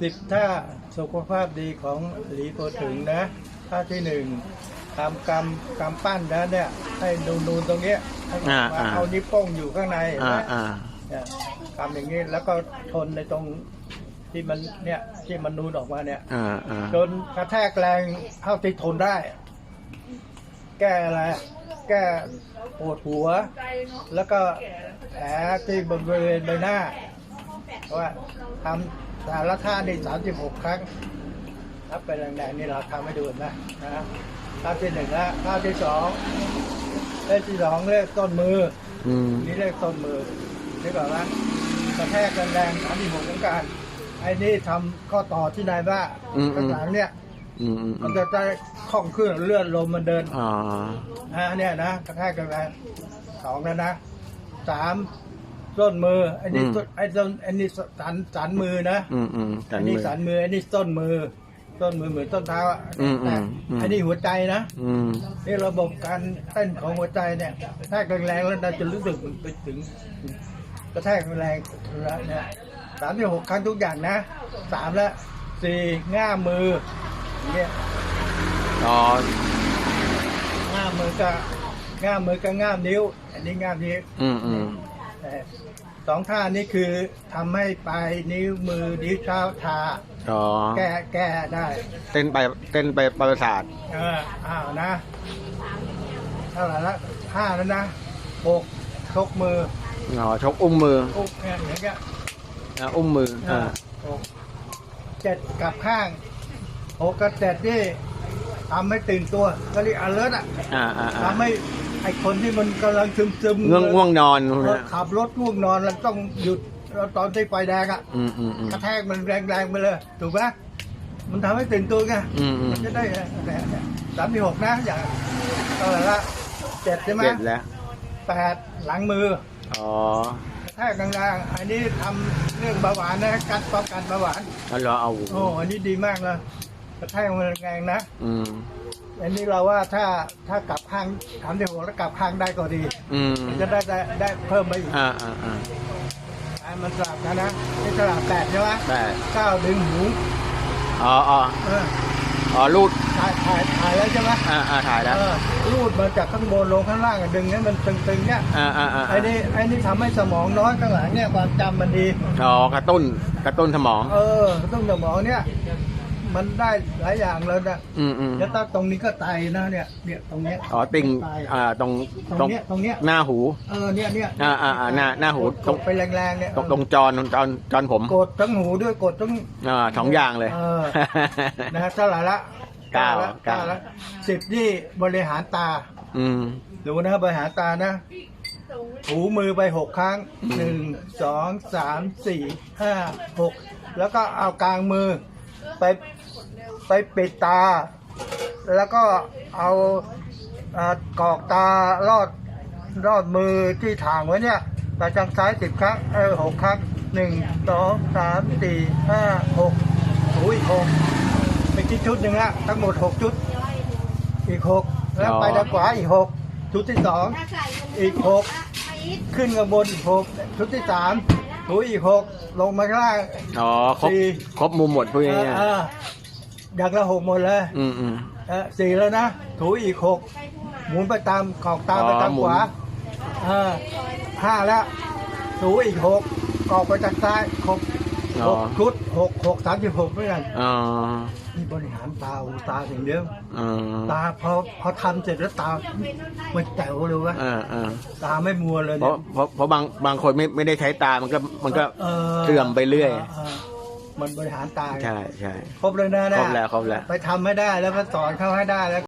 สิบท่าสุขภาพดีของหลีโพถึงนะท่าที่หนึ่งทำกำกำปั้นนะเนี่ย ให้นูนนูนๆตรงเนี้ยให้อ่ามาอ่า เอานิ้วโป้งอยู่ข้างในเห็นอ่าไหมอ่า เนี่ยกำอย่างนี้แล้วก็ทนในตรงที่มันเนี่ยที่มันนูนออกมาเนี่ย อ่าอ่าจนกระแทกแรงเท่าที่ทนได้ แก้อะไร แก้ปวดหัว แล้วก็แผลที่บริเวณใบหน้าเพราะว่าทำ แต่ละท่านี่สามสิบหกครั้งนับไปแรงๆนี่เราทำให้ดูนะนะท่าที่หนึ่งละท่าที่สองเลขที่สองเลขต้นมืออืมนี่เลขต้นมือนี่ก่อนนะกระแทกแรงๆสามสิบหกของการไอ้นี่ทำข้อต่อที่นายบ้าข้างหลังเนี่ย อืมอืมอืมันมจะได้คล่องขึ้นเลือดลมมันเดินอ๋ออ่าเนี่ยนะกระแทกกันแรงสองแล้วนะสาม ต้นมือไอ้นี่ต้นไอ้ต้นไอ้นี่สันสันมือนะอืมอืมแต่ไอ้นี่นี่สันมือไอ้นี่ต้นมือ ต้นมือเหมือนต้นเท้าอะอืมอืแต่มอืมไอ้นี่หัวใจนะอืมนี่ระบบการเต้นของหัวใจเนี่ยกระแทกแรงๆแล้วเราจะรู้สึกมันไปถึงกระแทกแรงแล้วเนี่ยสามที่หกครั้งทุกอย่างนะสามแล้วสี่ง่ามมืออย่างเนี่ยอ๋อง่ามมือกับง่ามมือกับง่ามนิ้ว อันนี้ง่ามนิ้วอืมอืมแต่ สองท่านี้คือทำให้ปลายนิ้วมือนิ้วเท้าทา อ๋อ แก้แก้ได้เต้นไปเต้นไปประสาท เอออ้าวนะเท่าไหร่ละห้าแล้วนะหกชกมืออ๋อ ชกอุ้มมืออุ๊บเนี่ยอย่างเงี้ยอ่าอุ้มมืออ่าหกเจ็ดกลับข้างหกกับเจ็ดนี่ทำให้ตื่นตัวก็เรียก alert อะอ่าอ่าอ่าทำให้ ไอ้คนที่มันกำลังซึมซึมๆง่วงง่วงนอนพวกเอเนี้อยขับรถง่วงนอนแล้วต้องหยุดแล้วตอนที่ไฟแดงอะอืมอืมอืม กระแทกมันแรงๆไปเลยถูกไหมมันทำให้ตื่นตัวไงอืมอืม มันจะได้สามที่หกนะอย่างเท่าไหร่ละเจ็ดใช่ไหมเจ็ดแล้ว แปดหลังมือ อ๋อกระแทกแรงๆอันนี้ทำเรื่องเบาหวานนะการป้องกันเบาหวาน แล้วเราเอาโอ้อันนี้ดีมากเลย กระแทกมันแรงๆนะอืม อันนี้เราว่าถ้าถ้ากลับข้างสามที่หกแล้วกลับข้างได้ก็ดีอืมมันจะได้ได้ได้เพิ่มไปอีกอ่าอ่าอ่าอะมันสลับกันนะนี่สลับแปดใช่ไหมแต่เก้าดึงหูอ๋ออ๋อเอออ๋อรูดถ่ายถ่ายถ่ายแล้วใช่ไหมอ่าอ่าถ่ายแล้วเออรูดมาจากข้างบนลงข้างล่างอะดึงให้มันตึงๆเนี่ยอ่าอ่าอ่าไอ้นี่ไอ้นี่ทำให้สมองน้อยข้างหลังเนี่ยความจำมันดี อ๋อกระตุ้นกระตุ้นสมอง เออต้องสมองเนี่ย มันได้หลายอย่างเลยนะอืมอืมแล้วถ้าตรงนี้ก็ไตนะเนี่ยเนี่ยตรงเนี้ยอ๋อติ่งไตอ่าตรงตตรรงงเนี้ยตรงเนี้ยหน้าหู เออเนี่ยเนี่ยอ่าอ่าอ่าหน้าหน้าหูกตรดงไปแรงๆเนี่ยตรงตรงจรตรงจรจรผมกดทั้งหูด้วยกดทั้งอ่าสองอย่างเลย เออ นะฮะเท่าไหร่ละเก้าละเก้าละสิบนี่บริหารตา อืม ดูนะบริหารตานะถูมือไปหกครั้งอืมหนึ่งสองสามสี่ห้าหกแล้วก็เอากลางมือไป ไปปิดตา แล้วก็เอาอ่ากรอกตาลอดลอดมือที่ถ่างไว้เนี่ยไปทางซ้ายสิบครั้งเออหกครั้งหนึ่งสองสามสี่ห้าหกถูอีกหกเป็นที่ชุดหนึ่งละทั้งหมดหกชุด อีกหกแล้วไปทางขวาอีกหกชุดที่สองอีกหกขึ้นข้างบนอีกหกชุดที่สามถูอีกหกลงมาข้างล่างอ๋อครบสี่ครบมุมหมดพวกเอนี้ อเอออย่างละหกหมดเลยอืมอืม เออสี่แล้วนะ ถูอีกหกหมุนไปตามขอบตามอ๋อไปตามหมุขน วาเออห้าแล้วถูอีกหกออกไปจากซ้ายครบหกชุดหกหกสามสิบหกเหมือนกันอ๋อนี่บริหารตาหูตาอย่างเดียว อ๋อตาพอพอทำเสร็จแล้วตา มันแจ๋วเลยวะอ่าอ่าตาไม่มัวเลยเพเนี่ราะยเพราะเพราะบางบางคนไม่ไม่ได้ใช้ตามันก็มันก็เออเสื่อมไปเรื่อย มันบริหารตาใช่ใช่ครบเลยนะครนะบแล้วครบแล้ว ไปทำให้ได้แล้วก็สอนเขาให้ได้แล้ว